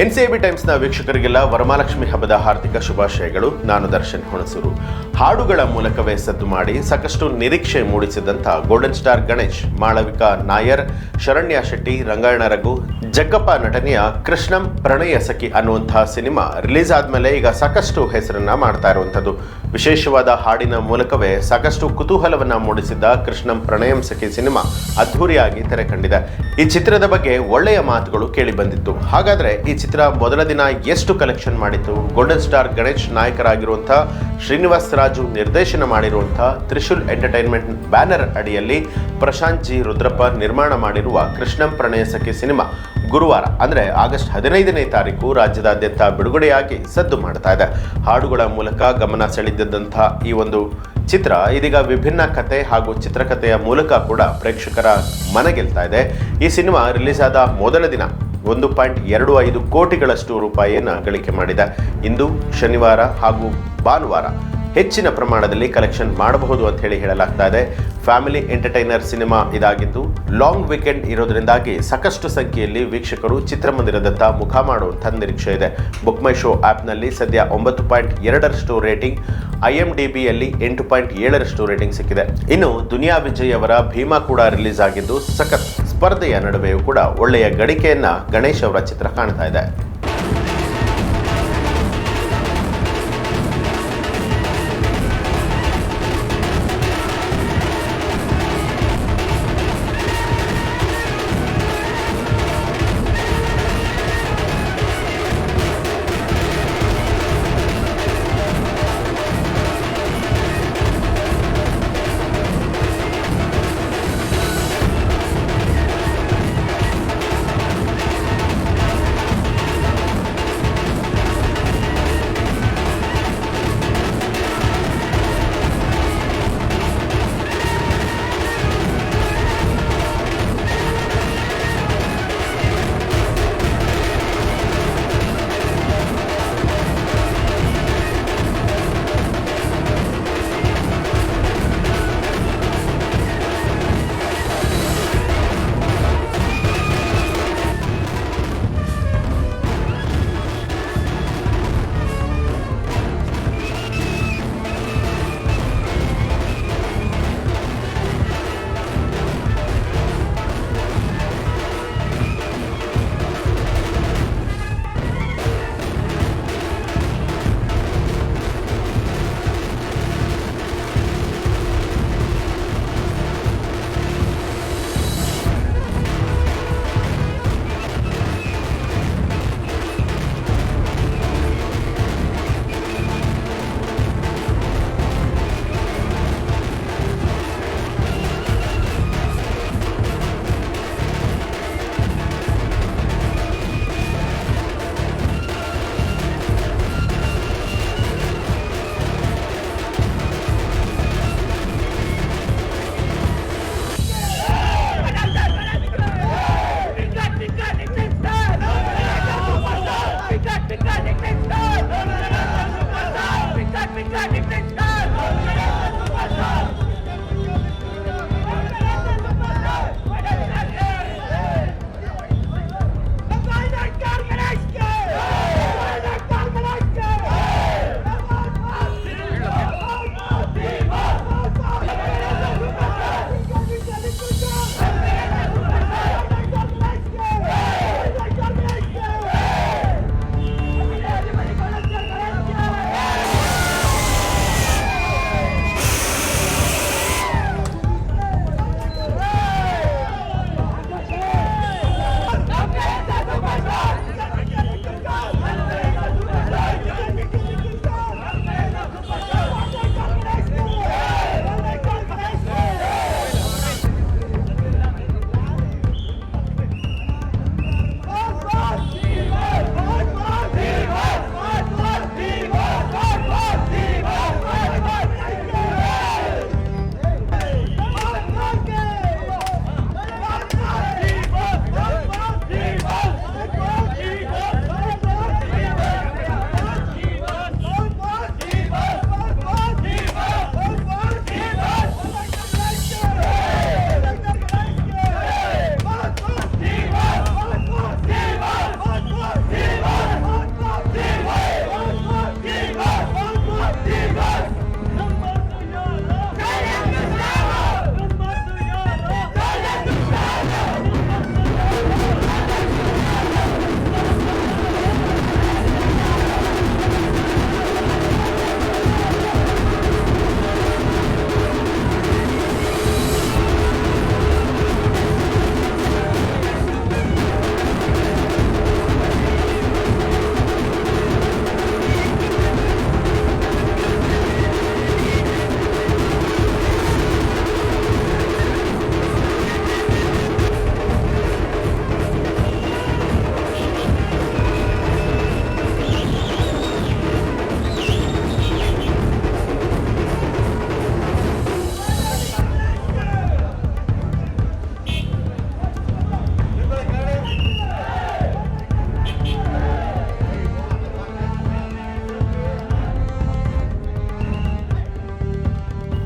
ಎನ್ಸಿಎಬಿ ಟೈಮ್ಸ್ನ ವೀಕ್ಷಕರಿಗೆಲ್ಲ ವರಮಹಾಲಕ್ಷ್ಮಿ ಹಬ್ಬದ ಹಾರ್ದಿಕ ಶುಭಾಶಯಗಳು. ನಾನು ದರ್ಶನ್ ಹುಣಸೂರು. ಹಾಡುಗಳ ಮೂಲಕವೇ ಸದ್ದು ಮಾಡಿ ಸಾಕಷ್ಟು ನಿರೀಕ್ಷೆ ಮೂಡಿಸಿದಂಥ ಗೋಲ್ಡನ್ ಸ್ಟಾರ್ ಗಣೇಶ್, ಮಾಳವಿಕಾ ನಾಯರ್, ಶರಣ್ಯ ಶೆಟ್ಟಿ, ರಂಗಾಯಣ ರಘು, ಜಗ್ಗಪ್ಪ ನಟನೆಯ ಕೃಷ್ಣಂ, ಪ್ರಣಯ ಸಖಿ ಅನ್ನುವಂತಹ ಸಿನಿಮಾ ರಿಲೀಸ್ ಆದ್ಮೇಲೆ ಈಗ ಸಾಕಷ್ಟು ಹೆಸರನ್ನ ಮಾಡ್ತಾ ಇರುವಂಥದ್ದು. ವಿಶೇಷವಾದ ಹಾಡಿನ ಮೂಲಕವೇ ಸಾಕಷ್ಟು ಕುತೂಹಲವನ್ನ ಮೂಡಿಸಿದ್ದ ಕೃಷ್ಣಂ, ಪ್ರಣಯಂ ಸಖಿ ಸಿನಿಮಾ ಅದ್ಧೂರಿಯಾಗಿ ತೆರೆ ಕಂಡಿದೆ ಈ ಚಿತ್ರದ ಬಗ್ಗೆ ಒಳ್ಳೆಯ ಮಾತುಗಳು ಕೇಳಿ ಬಂದಿತ್ತು. ಹಾಗಾದ್ರೆ ಈ ಮೊದಲ ದಿನ ಎಷ್ಟು ಕಲೆಕ್ಷನ್ ಮಾಡಿತು? ಗೋಲ್ಡನ್ ಸ್ಟಾರ್ ಗಣೇಶ್ ನಾಯಕರಾಗಿರುವಂಥ ಶ್ರೀನಿವಾಸ್ ರಾಜು ನಿರ್ದೇಶನ ಮಾಡಿರುವಂಥ ತ್ರಿಶೂಲ್ ಎಂಟರ್ಟೈನ್ಮೆಂಟ್ ಬ್ಯಾನರ್ ಅಡಿಯಲ್ಲಿ ಪ್ರಶಾಂತ್ ಜಿ ರುದ್ರಪ್ಪ ನಿರ್ಮಾಣ ಮಾಡಿರುವ ಕೃಷ್ಣಂ ಪ್ರಣಯ ಸಿನಿಮಾ ಗುರುವಾರ, ಅಂದರೆ ಆಗಸ್ಟ್ ಹದಿನೈದನೇ ತಾರೀಕು ರಾಜ್ಯದಾದ್ಯಂತ ಬಿಡುಗಡೆಯಾಗಿ ಸದ್ದು ಮಾಡ್ತಾ ಇದೆ. ಹಾಡುಗಳ ಮೂಲಕ ಗಮನ ಸೆಳೆದಿದ್ದಂಥ ಈ ಒಂದು ಚಿತ್ರ ಇದೀಗ ವಿಭಿನ್ನ ಕತೆ ಹಾಗೂ ಚಿತ್ರಕಥೆಯ ಮೂಲಕ ಕೂಡ ಪ್ರೇಕ್ಷಕರ ಮನಗೆಲ್ತಾ ಇದೆ. ಈ ಸಿನಿಮಾ ರಿಲೀಸ್ ಆದ ಮೊದಲ ದಿನ ಒಂದು ಪಾಯಿಂಟ್ ಎರಡು ಐದು ಕೋಟಿಗಳಷ್ಟು ರೂಪಾಯಿಯನ್ನು ಗಳಿಕೆ ಮಾಡಿದೆ. ಇಂದು ಶನಿವಾರ ಹಾಗೂ ಭಾನುವಾರ ಹೆಚ್ಚಿನ ಪ್ರಮಾಣದಲ್ಲಿ ಕಲೆಕ್ಷನ್ ಮಾಡಬಹುದು ಅಂತ ಹೇಳಿ ಹೇಳಲಾಗ್ತಾ ಇದೆ. ಫ್ಯಾಮಿಲಿ ಎಂಟರ್ಟೈನರ್ ಸಿನಿಮಾ ಇದಾಗಿದ್ದು, ಲಾಂಗ್ ವೀಕೆಂಡ್ ಇರೋದರಿಂದಾಗಿ ಸಾಕಷ್ಟು ಸಂಖ್ಯೆಯಲ್ಲಿ ವೀಕ್ಷಕರು ಚಿತ್ರಮಂದಿರದತ್ತ ಮುಖ ಮಾಡುವಂಥ ನಿರೀಕ್ಷೆ ಇದೆ. ಬುಕ್ ಮೈ ಶೋ ಆ್ಯಪ್ನಲ್ಲಿ ಸದ್ಯ ಒಂಬತ್ತು ಪಾಯಿಂಟ್ ಎರಡರಷ್ಟು ರೇಟಿಂಗ್, ಐ ಎಂ ಡಿ ಬಿಯಲ್ಲಿ ಎಂಟು ಪಾಯಿಂಟ್ ಏಳರಷ್ಟು ರೇಟಿಂಗ್ ಸಿಕ್ಕಿದೆ. ಇನ್ನು ದುನಿಯಾ ವಿಜಯ್ ಅವರ ಭೀಮಾ ಕೂಡ ರಿಲೀಸ್ ಆಗಿದ್ದು ಸಖತ್ ಸ್ಪರ್ಧೆಯ ನಡುವೆಯೂ ಕೂಡ ಒಳ್ಳೆಯ ಗಳಿಕೆಯನ್ನ ಗಣೇಶ್ ಅವರ ಚಿತ್ರ ಕಾಣ್ತಾ ಇದೆ.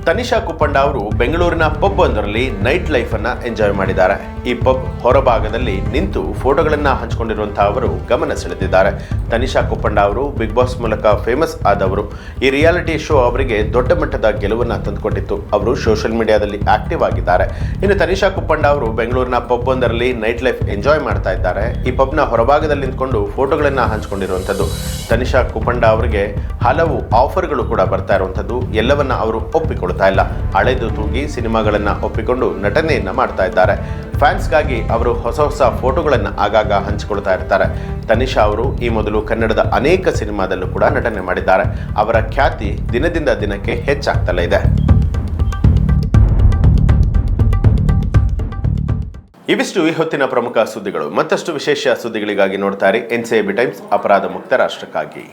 ತನಿಷಾ ಕುಪ್ಪಂಡ ಅವರು ಬೆಂಗಳೂರಿನ ಪಬ್ ಒಂದರಲ್ಲಿ ನೈಟ್ ಲೈಫ್ ಅನ್ನ ಎಂಜಾಯ್ ಮಾಡಿದ್ದಾರೆ. ಈ ಪಬ್ ಹೊರಭಾಗದಲ್ಲಿ ನಿಂತು ಫೋಟೋಗಳನ್ನು ಹಂಚಿಕೊಂಡಿರುವಂತಹ ಅವರು ಗಮನ ಸೆಳೆದಿದ್ದಾರೆ. ತನಿಷಾ ಕುಪ್ಪಂಡ ಅವರು, ಬಿಗ್ ಬಾಸ್ ಮೂಲಕ ಫೇಮಸ್ ಆದವರು. ಈ ರಿಯಾಲಿಟಿ ಶೋ ಅವರಿಗೆ ದೊಡ್ಡ ಮಟ್ಟದ ಗೆಲುವನ್ನು ತಂದುಕೊಟ್ಟಿತ್ತು. ಅವರು ಸೋಷಿಯಲ್ ಮೀಡಿಯಾದಲ್ಲಿ ಆಕ್ಟಿವ್ ಆಗಿದ್ದಾರೆ. ಇನ್ನು ತನಿಷಾ ಕುಪ್ಪಂಡ ಅವರು ಬೆಂಗಳೂರಿನ ಪಬ್ ಒಂದರಲ್ಲಿ ನೈಟ್ ಲೈಫ್ ಎಂಜಾಯ್ ಮಾಡ್ತಾ ಇದ್ದಾರೆ. ಈ ಪಬ್ನ ಹೊರಭಾಗದಲ್ಲಿ ನಿಂತ್ಕೊಂಡು ಫೋಟೋಗಳನ್ನು ಹಂಚಿಕೊಂಡಿರುವಂಥದ್ದು. ತನಿಷಾ ಕುಪ್ಪಂಡ ಅವರಿಗೆ ಹಲವು ಆಫರ್ಗಳು ಕೂಡ ಬರ್ತಾ ಇರುವಂಥದ್ದು. ಎಲ್ಲವನ್ನ ಅವರು ಒಪ್ಪಿಕೊಳ್ತಾ ಇಲ್ಲ. ಹಳೆದು ತೂಗಿ ಸಿನಿಮಾಗಳನ್ನು ಒಪ್ಪಿಕೊಂಡು ನಟನೆಯನ್ನು ಮಾಡ್ತಾ ಇದ್ದಾರೆ. ಫ್ಯಾನ್ಸ್ಗಾಗಿ ಅವರು ಹೊಸ ಹೊಸ ಫೋಟೋಗಳನ್ನು ಆಗಾಗ ಹಂಚಿಕೊಳ್ತಾ ಇರ್ತಾರೆ. ತನಿಷಾ ಅವರು ಈ ಮೊದಲು ಕನ್ನಡದ ಅನೇಕ ಸಿನಿಮಾದಲ್ಲೂ ಕೂಡ ನಟನೆ ಮಾಡಿದ್ದಾರೆ. ಅವರ ಖ್ಯಾತಿ ದಿನದಿಂದ ದಿನಕ್ಕೆ ಹೆಚ್ಚಾಗ್ತಲೇ ಇದೆ. ಇವಿಷ್ಟು ಈ ಹೊತ್ತಿನ ಪ್ರಮುಖ ಸುದ್ದಿಗಳು. ಮತ್ತಷ್ಟು ವಿಶೇಷ ಸುದ್ದಿಗಳಿಗಾಗಿ ನೋಡ್ತಾರೆ ಎನ್ ಬಿ ಟೈಮ್ಸ್, ಅಪರಾಧ ಮುಕ್ತ ರಾಷ್ಟ್ರಕ್ಕಾಗಿ.